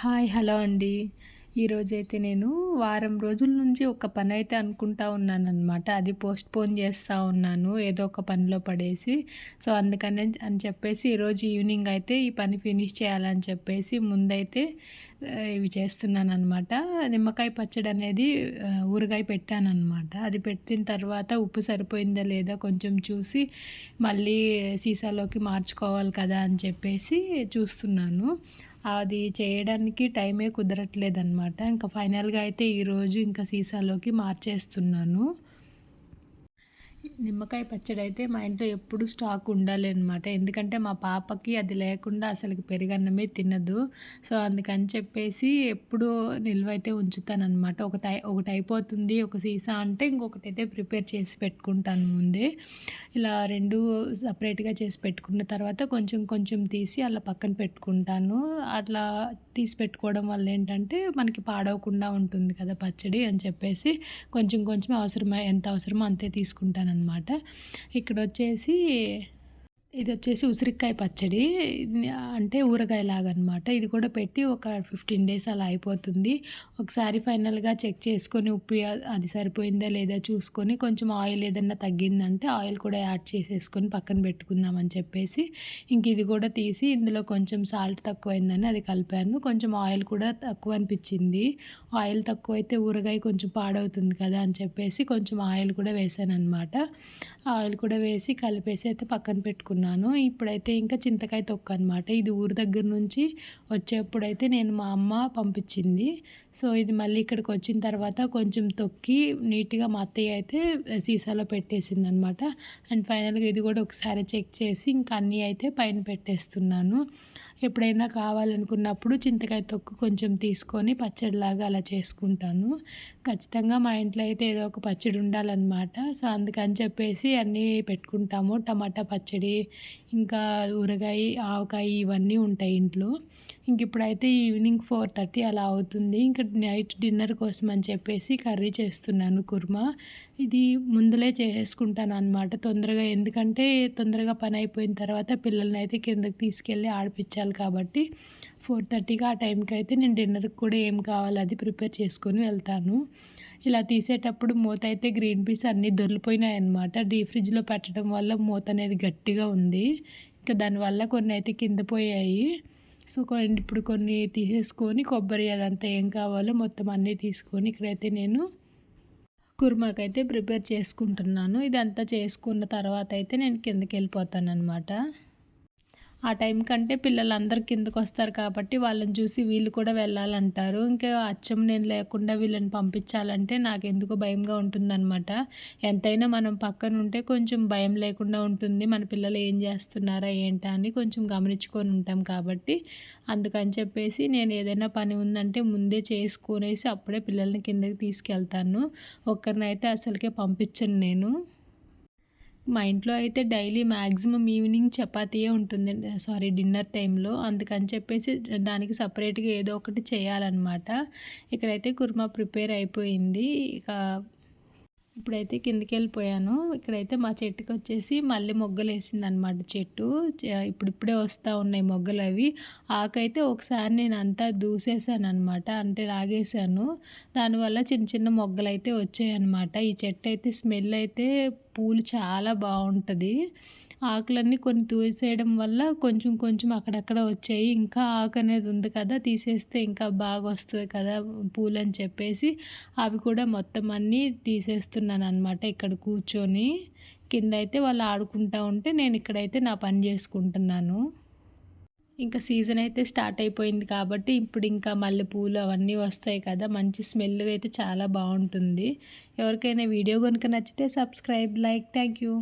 Hi hello అండి. ఈరోజైతే నేను వారం రోజుల నుంచి ఒక పని అయితే అనుకుంటా ఉన్నాను అనమాట అది పోస్ట్ పోన్ చేస్తూ ఉన్నాను ఏదో ఒక పనిలో పడేసి. సో అందుకని అని చెప్పేసి ఈరోజు ఈవినింగ్ అయితే ఈ పని ఫినిష్ చేయాలని చెప్పేసి ముందైతే ఇవి చేస్తున్నాను అనమాట నిమ్మకాయ పచ్చడి అనేది ఊరగాయ పెట్టాను అనమాట అది పెట్టిన తర్వాత ఉప్పు సరిపోయిందా లేదా కొంచెం చూసి మళ్ళీ సీసాలోకి మార్చుకోవాలి కదా అని చెప్పేసి చూస్తున్నాను. అది చేయడానికి టైమే కుదరట్లేదనమాట ఇంకా ఫైనల్గా అయితే ఈరోజు ఇంకా సీసాలోకి మార్చేస్తున్నాను. నిమ్మకాయ పచ్చడి అయితే మా ఇంట్లో ఎప్పుడు స్టాక్ ఉండాలి అనమాట ఎందుకంటే మా పాపకి అది లేకుండా అసలు పెరుగన్నమే తినదు. సో అందుకని చెప్పేసి ఎప్పుడు నిల్వ అయితే ఉంచుతానమాట ఒక ఒకటి అయిపోతుంది ఒక సీసా అంటే ఇంకొకటి అయితే ప్రిపేర్ చేసి పెట్టుకుంటాను ముందే. ఇలా రెండు సపరేట్గా చేసి పెట్టుకున్న తర్వాత కొంచెం కొంచెం తీసి అలా పక్కన పెట్టుకుంటాను. అట్లా తీసి పెట్టుకోవడం వల్ల ఏంటంటే మనకి పాడవకుండా ఉంటుంది కదా పచ్చడి అని చెప్పేసి కొంచెం కొంచెం అవసరమై ఎంత అవసరమో అంతే తీసుకుంటాను అనమాట ఇక్కడ వచ్చేసి ఇది వచ్చేసి ఉసిరికాయ పచ్చడి. అంటే ఊరగాయలాగా అనమాట ఇది కూడా పెట్టి ఒక ఫిఫ్టీన్ డేస్ అలా అయిపోతుంది. ఒకసారి ఫైనల్గా చెక్ చేసుకొని ఉప్పు అది సరిపోయిందా లేదా చూసుకొని కొంచెం ఆయిల్ ఏదన్నా తగ్గిందంటే ఆయిల్ కూడా యాడ్ చేసేసుకొని పక్కన పెట్టుకుందామని చెప్పేసి ఇంక ఇది కూడా తీసి ఇందులో కొంచెం సాల్ట్ తక్కువైందని అది కలిపాను. కొంచెం ఆయిల్ కూడా తక్కువ అనిపించింది. ఆయిల్ తక్కువ అయితే ఊరగాయ కొంచెం పాడవుతుంది కదా అని చెప్పేసి కొంచెం ఆయిల్ కూడా వేసాను అనమాట ఆయిల్ కూడా వేసి కలిపేసి అయితే పక్కన పెట్టుకున్నాను. ఇప్పుడైతే ఇంకా చింతకాయ తొక్క అనమాట ఇది ఊరి దగ్గర నుంచి వచ్చేప్పుడైతే నేను మా అమ్మ పంపించింది. సో ఇది మళ్ళీ ఇక్కడికి వచ్చిన తర్వాత కొంచెం తొక్కి నీట్గా మా అత్తయ్య అయితే సీసాలో పెట్టేసింది అనమాట అండ్ ఫైనల్గా ఇది కూడా ఒకసారి చెక్ చేసి ఇంకా అన్నీ అయితే పైన పెట్టేస్తున్నాను. ఎప్పుడైనా కావాలనుకున్నప్పుడు చింతకాయ తొక్కు కొంచెం తీసుకొని పచ్చడిలాగా అలా చేసుకుంటాను. ఖచ్చితంగా మా ఇంట్లో అయితే ఏదో ఒక పచ్చడి ఉండాలన్నమాట. సో అందుకని చెప్పేసి అన్నీ పెట్టుకుంటాము. టమాటా పచ్చడి ఇంకా ఊరగాయ ఆవకాయ ఇవన్నీ ఉంటాయి ఇంట్లో. ఇంక ఇప్పుడైతే ఈవినింగ్ ఫోర్ థర్టీ అలా అవుతుంది. ఇంకా నైట్ డిన్నర్ కోసం అని చెప్పేసి కర్రీ చేస్తున్నాను కుర్మా. ఇది ముందులే చేసుకుంటాను అనమాట తొందరగా. ఎందుకంటే తొందరగా పని అయిపోయిన తర్వాత పిల్లల్ని అయితే కిందకి తీసుకెళ్ళి ఆడిపించాలి కాబట్టి ఫోర్ థర్టీకి ఆ టైంకి అయితే నేను డిన్నర్కి కూడా ఏం కావాలో అది ప్రిపేర్ చేసుకొని వెళ్తాను. ఇలా తీసేటప్పుడు మూత అయితే గ్రీన్ పీస్ అన్నీ దొరికిపోయినాయి అనమాట డీ ఫ్రిడ్జ్లో పెట్టడం వల్ల మూత అనేది గట్టిగా ఉంది. ఇంకా దానివల్ల కొన్ని అయితే కింద పోయాయి. సో కొన్ని ఇప్పుడు కొన్ని తీసేసుకొని కొబ్బరి అదంతా ఏం కావాలో మొత్తం అన్నీ తీసుకొని ఇక్కడైతే నేను కుర్మాకైతే ప్రిపేర్ చేసుకుంటున్నాను. ఇదంతా చేసుకున్న తర్వాత అయితే నేను కిందకి వెళ్ళిపోతాను అనమాట ఆ టైం కంటే పిల్లలందరూ కిందకు వస్తారు కాబట్టి వాళ్ళని చూసి వీళ్ళు కూడా వెళ్ళాలంటారు. ఇంకా అచ్చం నేను లేకుండా వీళ్ళని పంపించాలంటే నాకు ఎందుకు భయంగా ఉంటుందన్నమాట. ఎంతైనా మనం పక్కన ఉంటే కొంచెం భయం లేకుండా ఉంటుంది. మన పిల్లలు ఏం చేస్తున్నారా ఏంటా అని కొంచెం గమనించుకొని ఉంటాం కాబట్టి. అందుకని చెప్పేసి నేను ఏదైనా పని ఉందంటే ముందే చేసుకునేసి అప్పుడే పిల్లల్ని కిందకి తీసుకెళ్తాను. ఒక్కరినైతే అసలుకే పంపించను నేను. మా ఇంట్లో అయితే డైలీ మ్యాక్సిమం ఈవినింగ్ చపాతీయే ఉంటుంది. సారీ డిన్నర్ టైంలో. అందుకని చెప్పేసి దానికి సపరేట్గా ఏదో ఒకటి చేయాలన్నమాట. ఇక్కడైతే కుర్మా ప్రిపేర్ అయిపోయింది. ఇక ఇప్పుడైతే కిందికి వెళ్ళిపోయాను ఇక్కడైతే మా చెట్టుకి వచ్చేసి మళ్ళీ మొగ్గలు వేసిందనమాట చెట్టు ఇప్పుడిప్పుడే వస్తూ ఉన్నాయి మొగ్గలు అవి ఆకైతే ఒకసారి నేను అంతా దూసేసాను అనమాట అంటే లాగేశాను. దానివల్ల చిన్న చిన్న మొగ్గలు అయితే వచ్చాయన్నమాట ఈ చెట్టు అయితే స్మెల్ అయితే పూలు చాలా బాగుంటుంది ఆకులన్నీ కొన్ని తూసేయడం వల్ల కొంచెం కొంచెం అక్కడక్కడ వచ్చాయి. ఇంకా ఆకు అనేది ఉంది కదా తీసేస్తే ఇంకా బాగా వస్తుంది కదా పూలు అని చెప్పేసి అవి కూడా మొత్తం అన్నీ తీసేస్తున్నాను అనమాట ఇక్కడ కూర్చొని. కింద అయితే వాళ్ళు ఆడుకుంటూ ఉంటే నేను ఇక్కడైతే నా పని చేసుకుంటున్నాను. ఇంకా సీజన్ అయితే స్టార్ట్ అయిపోయింది కాబట్టి ఇప్పుడు ఇంకా మల్లెపూలు అవన్నీ వస్తాయి కదా మంచి స్మెల్ అయితే చాలా బాగుంటుంది. ఎవరికైనా వీడియో కనుక నచ్చితే సబ్స్క్రైబ్ లైక్ థ్యాంక్ యూ.